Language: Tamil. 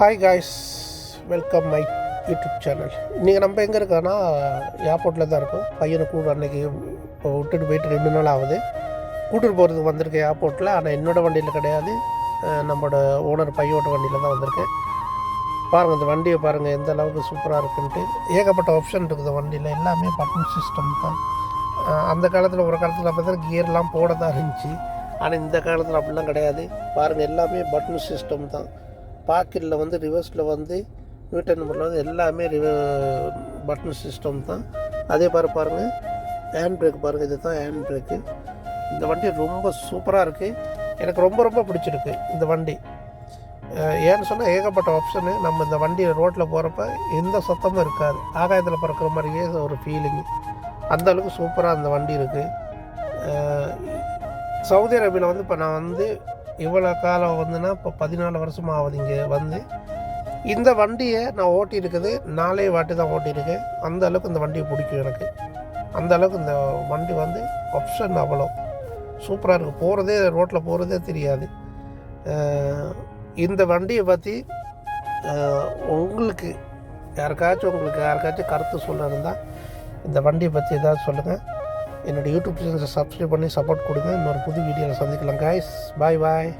Hi guys welcome my YouTube channel இன்றைக்கி நம்ம எங்கே இருக்கோன்னா ஏர்போர்ட்டில் தான் இருக்கோம். பையனை கூட அன்றைக்கி இப்போ விட்டுட்டு போயிட்டு ரெண்டு நாள் ஆகுது. கூட்டிட்டு போகிறதுக்கு வந்திருக்கேன் ஏர்போர்ட்டில் ஆனால் என்னோட வண்டியில் கிடையாது. நம்மளோட ஓனர் பையோட வண்டியில் தான் வந்திருக்கேன். பாருங்கள் இந்த வண்டியை பாருங்கள் எந்த அளவுக்கு சூப்பராக இருக்குன்ட்டு. ஏகப்பட்ட ஆப்ஷன் இருக்குது வண்டியில். எல்லாமே பட்டன் சிஸ்டம் தான். அந்த காலத்தில் ஒரு காலத்தில் பார்த்தா கியர்லாம் போட தான் இருந்துச்சு. ஆனால் இந்த காலத்தில் அப்படிலாம் கிடையாது. பாருங்கள் எல்லாமே பட்டன் சிஸ்டம் தான். பாக்கெட்டில் வந்து ரிவர்ஸில் வந்து நியூட்டன் நம்பரில் வந்து எல்லாமே ரிவ பட்டன் சிஸ்டம் தான். அதே பாரு பாருங்கள் ஹேண்ட் பிரேக் பாருங்கள் இது தான் ஹேண்ட் பிரேக்கு இந்த வண்டி ரொம்ப சூப்பராக இருக்குது எனக்கு ரொம்ப ரொம்ப பிடிச்சிருக்கு இந்த வண்டி. ஏன்னு சொன்னால் ஏகப்பட்ட ஆப்ஷனு நம்ம இந்த வண்டி ரோட்டில் போகிறப்ப எந்த சத்தமும் இருக்காது. ஆகாயத்தில் பறக்கிற மாதிரியே ஒரு ஃபீலிங் அந்தளவுக்கு சூப்பராக அந்த வண்டி இருக்குது சவுதி அரேபியாவில் வந்து இப்போ நான் வந்து இவ்வளோ காலம் வந்துன்னா இப்போ பதினாலு வருஷம் ஆகுது இங்கே வந்து. இந்த வண்டியை நான் ஓட்டியிருக்குது நாலே வாட்டி தான் ஓட்டியிருக்கேன். அந்த அளவுக்கு இந்த வண்டியை பிடிக்கும் எனக்கு. அந்த அளவுக்கு இந்த வண்டி வந்து ஆப்ஷன் அவ்வளோ சூப்பராக இருக்குது போகிறதே ரோட்டில் போகிறதே தெரியாது. இந்த வண்டியை பற்றி உங்களுக்கு யாருக்காச்சும் உங்களுக்கு யாருக்காச்சும் கருத்து சொல்ல இருந்தால் இந்த வண்டியை பற்றி ஏதாவது சொல்லுங்கள் என்னோடய யூடியூப் சேனலை சப்ஸ்கிரைப் பண்ணி சப்போர்ட் கொடுங்க. இன்னொரு புது வீடியோவில் சந்திக்கலாம் காய்ஸ் பாய் பாய்